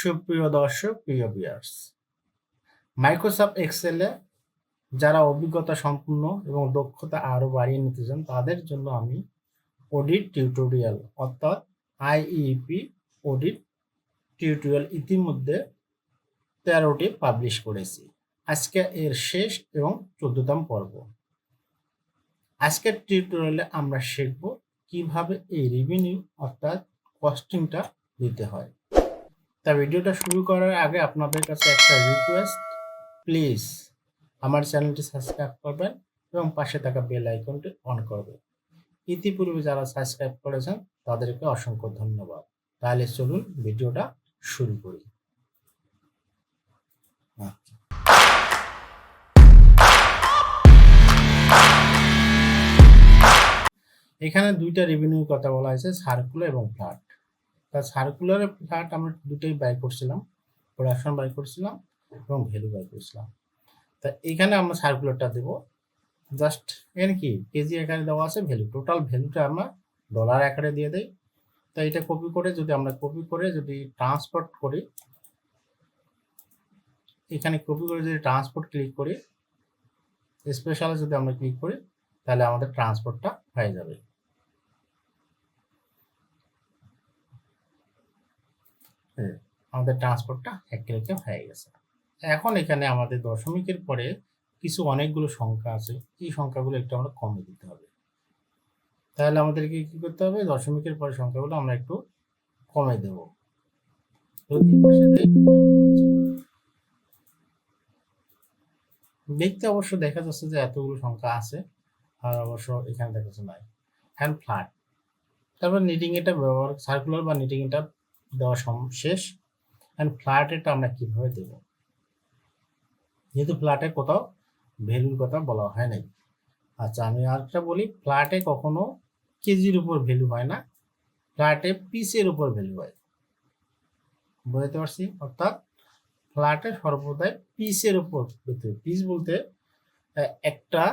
সুপ্রিয় দর্শক, প্রিয় বিয়ার্স মাইক্রোসফট এক্সেলে যারা অভিজ্ঞতা সম্পূর্ণ এবং দক্ষতা আরও বাড়িয়ে নিতে চান, তাদের জন্য আমি অডিট টিউটোরিয়াল অর্থাৎ আইইপি অডিট টিউটোরিয়াল ইতিমধ্যে তেরোটি পাবলিশ করেছি। আজকে এর শেষ এবং চোদ্দতম পর্ব। আজকের টিউটোরিয়ালে আমরা শিখব কীভাবে এই রেভিনিউ অর্থাৎ কস্টিংটা দিতে হয়। তা ভিডিওটা শুরু করার আগে আপনাদের কাছে একটা রিকোয়েস্ট প্লিজ আমার চ্যানেলটি সাবস্ক্রাইব করবেন এবং পাশে থাকা বেল আইকনটি অন করবেন। ইতিপূর্বে যারা সাবস্ক্রাইব করেছেন, তাদেরকে অসংখ্য ধন্যবাদ। তাহলে চলুন ভিডিওটা শুরু করি। আচ্ছা। এখানে দুইটা রেভিনিউর কথা বলা হয়েছে সার্কুলার এবং ফ্ল্যাট তা সার্কুলার ফ্ল্যাট আমরা দুটোই বাই করছিলাম। প্রোডাকশন বাই করছিলাম এবং ভ্যালু বাই করছিলাম। তা এখানে আমরা সার্কুলারটা দেব। জাস্ট এখানে কি? কেজি আকারে দেওয়া আছে ভ্যালু টোটাল ভ্যালুটা আমরা ডলার আকারে দিয়ে দেই। তা এটা কপি করে যদি আমরা কপি করে যদি ট্রান্সপোর্ট করি, এখানে কপি করে যদি ট্রান্সপোর্ট ক্লিক করি স্পেশালে যদি আমরা ক্লিক করি, তাহলে আমাদের ট্রান্সপোর্টটা হয়ে যাবে। আমাদের ট্রান্সপোর্টটা এক ক্লিকে হয়ে গেছে। এখন এখানে আমাদের দশমিকের পরে কিছু অনেকগুলো সংখ্যা আছে। এই সংখ্যাগুলো একটু আমরা কমে দিতে হবে। তাহলে আমাদেরকে কি করতে হবে? দশমিকের পরে সংখ্যাগুলো আমরা একটু কমে দেব। দেই, দেখতে অবশ্য দেখা যাচ্ছে যে এতগুলো সংখ্যা আছে আর অবশ্য এখানে দেখা যাচ্ছে নাই। হ্যান্ড ফ্ল্যাট তারপর নিটিং এটা ব্যবহার সার্কুলার বা নিটিং এটা দেওয়া শেষ। অ্যান্ড ফ্ল্যাট আমরা কীভাবে দেব? যেহেতু ফ্ল্যাটে কোথাও ভ্যালুর কথা বলা হয় নাই। আচ্ছা আমি আরেকটা বলি ফ্ল্যাটে কখনো কেজির উপর ভ্যালু হয় না। ফ্ল্যাটে পিসের উপর ভ্যালু হয়। বুঝতে পারছি? অর্থাৎ ফ্ল্যাটে সর্বদাই পিসের উপর পিস বলতে একটা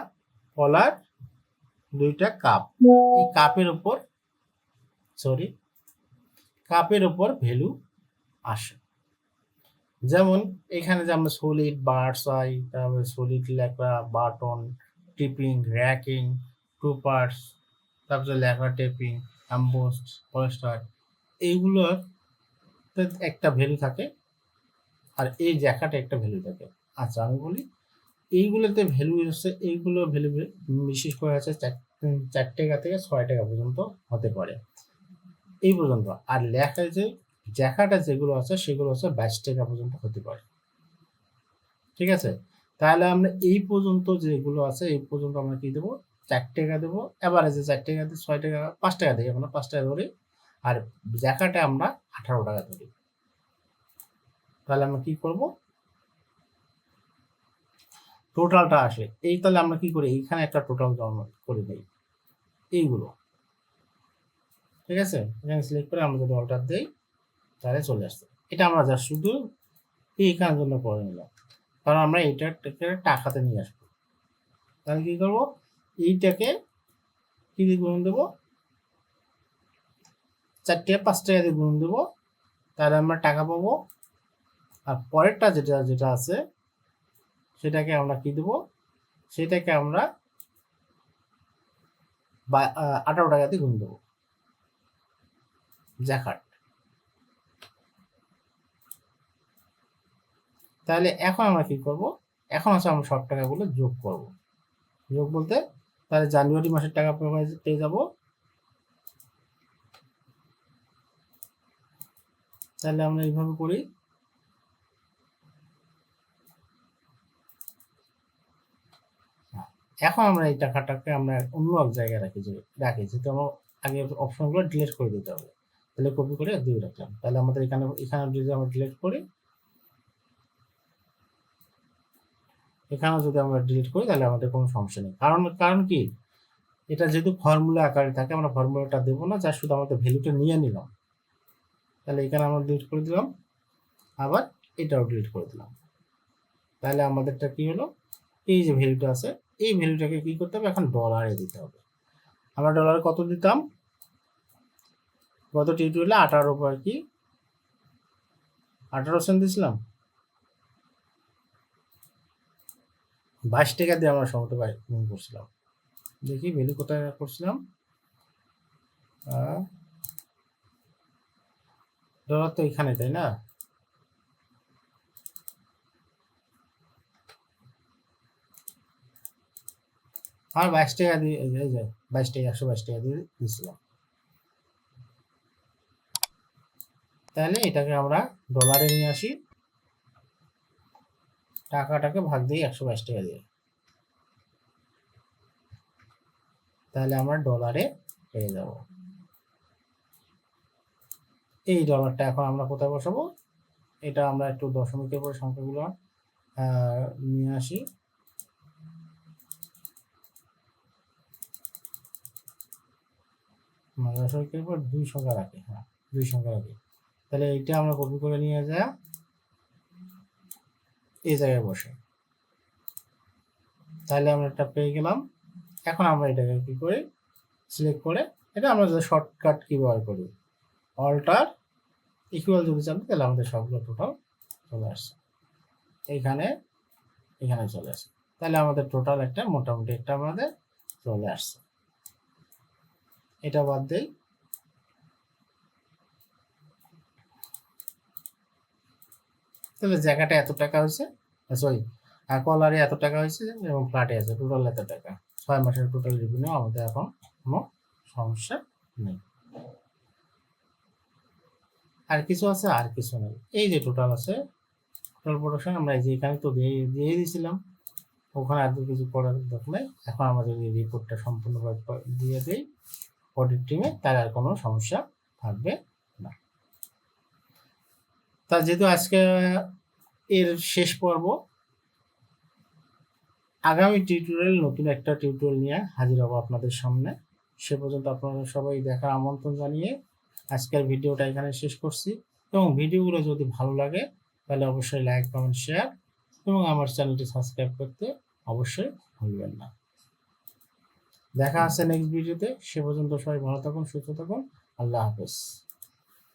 কলার, দুইটা কাপ এই কাপের উপর সরি কাপের উপর ভ্যালু আসে। যেমন এখানে যে আমরা সলিড বার চাই তারপরে সলিড লেখা button tipping racking two parts তারপরে লেখা টেপিং অ্যাম্বোস্ট পলেস্টার এইগুলোর একটা ভ্যালু থাকে আর এই জ্যাকাটা একটা ভ্যালু থাকে। আচ্ছা আমি বলি, এইগুলোতে ভ্যালু হচ্ছে, এইগুলো ভ্যালু বিশেষ করে আছে চার- চার টাকা থেকে ছয় টাকা পর্যন্ত হতে পারে। এই পর্যন্ত। আর লেখায় যে জ্যাকাটা যেগুলো আছে, সেগুলো হচ্ছে বাইশ টাকা পর্যন্ত হতে পারে। ঠিক আছে? তাহলে আমরা এই পর্যন্ত যেগুলো আছে, এই পর্যন্ত আমরা কি দেবো? চার টাকা দেবো। অ্যাভারেজে চার টাকা দিয়ে ছয় টাকা, পাঁচ টাকা দিই আমরা পাঁচ টাকা ধরি। আর জ্যাকাটা আমরা আঠারো টাকা ধরি। তাহলে আমরা কি করব? টোটালটা আসে। এই তাহলে আমরা কি করি? এইখানে একটা টোটাল জমা করে দিই এইগুলো। ঠিক আছে? এখানে সিলেক্ট করে আমরা যদি অল্টার দিই, তাহলে চলে আসছে। এটা আমরা যা শুধু এইখানের জন্য করে নিলাম। কারণ আমরা এইটাকে টাকাতে নিয়ে আসব। তাহলে কী করব? এইটাকে কী দিয়ে গুণ দেবো? চারটে পাঁচ টাকা দিয়ে গুণ দেবো। তাহলে আমরা টাকা পাবো। আর পরেরটা যেটা যেটা আছে, সেটাকে আমরা কী দেবো? সেটাকে আমরা আঠারো টাকা দিয়ে গুণ দেবো। জ্যাকাট তাহলে এখন আমরা কি করব? এখন হচ্ছে আমরা সব টাকাগুলো যোগ করব। যোগ বলতে তাহলে জানুয়ারি মাসের টাকা পেয়ে- যাব। তাহলে আমরা এইভাবে করি। এখন আমরা এই টাকাটাকে আমরা অন্য এক জায়গায় রাখি রাখি, যেহেতু আমার আগে অপশনগুলো ডিলিট করে দিতে হবে। তাহলে কপি করে দিয়ে রাখলাম। তাহলে আমাদের এখানে এখানে যদি আমরা ডিলিট করি, এখানেও যদি আমরা ডিলিট করি, তাহলে আমাদের কোনো সমস্যা নেই। কারণ কারণ কি? এটা যেহেতু ফর্মুলা আকারে থাকে, আমরা ফর্মুলাটা দেবো না, যা শুধু আমাদের ভ্যালুটা নিয়ে নিলাম। তাহলে এখানে আমরা ডিলিট করে দিলাম, আবার এটাও ডিলিট করে দিলাম। তাহলে আমাদেরটা কি হলো? এই যে ভ্যালুটা আছে, এই ভ্যালুটাকে কি করতে হবে? এখন ডলারে দিতে হবে। আমরা ডলারে কত দিতাম? গত টিউটোরিয়ালে আঠারো আর কি? আঠারো সেন্ট দিয়েছিলাম। বাইশ টাকা দিয়ে আমরা সমুদ্র বাই করছিলাম। দেখি ভ্যালু কোথায় করছিলাম? ডলার তো এখানে, তাই না? আর বাইশ টাকা দিয়ে, এই বাইশ টাকা, একশো বাইশ টাকা দিয়ে দিয়েছিলাম। তাহলে এটাকে আমরা ডলারে নিয়ে আসি। টাকাটাকে ভাগ দিই একশো বাইশ টাকা দিয়ে। তাহলে আমরা ডলারে পেয়ে যাব। এই ডলারটা এখন আমরা কোথায় বসাবো? এটা আমরা একটু দশমিকের পরে সংখ্যাগুলো নিয়ে আসি। মানে দশমিকের পর দুই সংখ্যা রাখি হ্যাঁ দুই সংখ্যা রাখি। তাহলে এইটা আমরা কপি করে নিয়ে যা। এই জায়গায় বসে। তাহলে আমরা এটা পেয়ে গেলাম। এখন আমরা এটাকে কি করি? সিলেক্ট করে এটা আমরা যে শর্টকাট কি ব্যবহার করি। অল্টার ইকুয়াল যদি চাপি তাহলে আমাদের সবগুলো টোটাল চলে আসছে। এইখানে এখানে চলে আসে তাহলে আমাদের টোটাল একটা, মোটামুটি একটা আমাদের চলে আসছে। এটা বাদ দেই। তাহলে জায়গাটা এত টাকা হয়েছে? সরি আর কলারে এত টাকা হয়েছে এবং ফ্ল্যাটে আছে টোটাল এত টাকা। ছয় মাসের টোটাল রেভিনিউ আমাদের এখন কোনো সমস্যা নেই। আর কিছু আছে, আর কিছু নেই। এই যে টোটাল আছে টোটাল প্রোডাকশন আমরা এই যে এখানে তো দিয়ে দিয়ে দিয়েছিলাম। ওখানে আর কিছু করার দরকার এখন আমাদের এই রিপোর্টটা সম্পূর্ণভাবে দিয়ে দেই। অডিট টিমে তার আর কোনো সমস্যা থাকবে তা যেহেতু আজকে, এর শেষ পর্ব, আগামী টিউটোরিয়াল নতুন একটা টিউটোরিয়াল নিয়ে হাজির হব আপনাদের সামনে। সে পর্যন্ত আপনারা সবাই দেখার আমন্ত্রণ জানিয়ে আজকের ভিডিওটা এখানে শেষ করছি। এবং ভিডিওগুলো যদি ভালো লাগে, তাহলে অবশ্যই লাইক কমেন্ট শেয়ার এবং আমার চ্যানেলটি সাবস্ক্রাইব করতে অবশ্যই ভুলবেন না। দেখা আছে নেক্সট ভিডিওতে সে পর্যন্ত সবাই ভালো থাকুন, সুস্থ থাকুন। আল্লাহ হাফেজ।